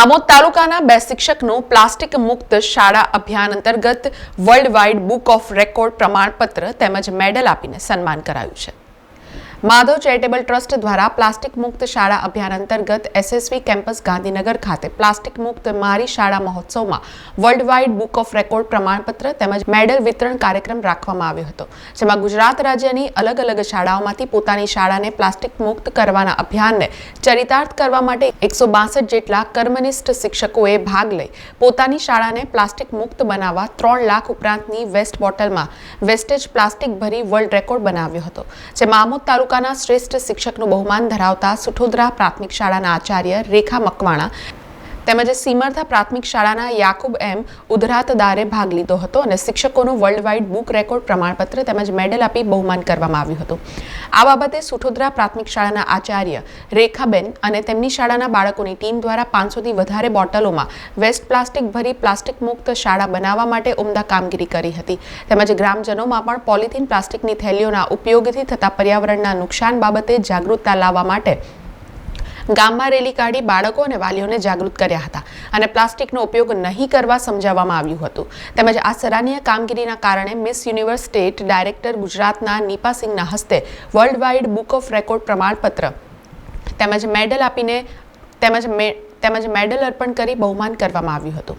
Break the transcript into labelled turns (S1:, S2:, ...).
S1: આમોદ તાલુકાના બે શિક્ષકનું પ્લાસ્ટિક મુક્ત શાળા અભિયાન અંતર્ગત world wide book of record પ્રમાણપત્ર તેમજ મેડલ આપીને સન્માન કરાયું છે. માધવ ચેરિટેબલ ટ્રસ્ટ દ્વારા પ્લાસ્ટિક મુક્ત શાળા અભિયાન અંતર્ગત એસએસવી કેમ્પસ ગાંધીનગર ખાતે પ્લાસ્ટિક મુક્ત મારી શાળા મહોત્સવમાં world wide book of record પ્રમાણપત્ર તેમજ મેડલ વિતરણ કાર્યક્રમ રાખવામાં આવ્યો હતો. જેમાં ગુજરાત રાજ્યની અલગ અલગ શાળાઓમાંથી પોતાની શાળાને પ્લાસ્ટિક મુક્ત કરવાના અભિયાનને ચરિતાર્થ કરવા માટે એકસો બાસઠ જેટલા કર્મનિષ્ઠ શિક્ષકોએ ભાગ લઈ પોતાની શાળાને પ્લાસ્ટિક મુક્ત બનાવવા ત્રણ લાખ ઉપરાંતની વેસ્ટ બોટલમાં વેસ્ટેજ પ્લાસ્ટિક ભરી વર્લ્ડ રેકોર્ડ બનાવ્યો હતો. જેમાં આમોદ તાલુકાના શ્રેષ્ઠ શિક્ષકનું બહુમાન ધરાવતા સુઠોદરા પ્રાથમિક શાળાના આચાર્ય રેખા મકવાણા તેમજ સીમર્થા પ્રાથમિક શાળાના યાકુબ એમ ઉધરાતદારે ભાગ લીધો હતો અને શિક્ષકોનું વર્લ્ડ વાઇડ બુક રેકોર્ડ પ્રમાણપત્ર તેમજ મેડલ આપી બહુમાન કરવામાં આવ્યું હતું. આ બાબતે સુઠોદરા પ્રાથમિક શાળાના આચાર્ય રેખાબેન અને તેમની શાળાના બાળકોની ટીમ દ્વારા પાંચસોથી વધારે બોટલોમાં વેસ્ટ પ્લાસ્ટિક ભરી પ્લાસ્ટિક મુક્ત શાળા બનાવવા માટે ઉમદા કામગીરી કરી હતી. તેમજ ગ્રામજનોમાં પણ પોલિથીન પ્લાસ્ટિકની થેલીઓના ઉપયોગથી થતા પર્યાવરણના નુકસાન બાબતે જાગૃતતા લાવવા માટે ગામમાં રેલી કાઢી બાળકો અને વાલીઓને જાગૃત કર્યા હતા અને પ્લાસ્ટિકનો ઉપયોગ નહીં કરવા સમજાવવામાં આવ્યું હતું. તેમજ આ સરાહનીય કામગીરીના કારણે મિસ યુનિવર્સ સ્ટેટ ડાયરેક્ટર ગુજરાતના નીપા સિંહના હસ્તે world wide book of record પ્રમાણપત્ર તેમજ મેડલ આપીને તેમજ તેમજ મેડલ અર્પણ કરી બહુમાન કરવામાં આવ્યું હતું.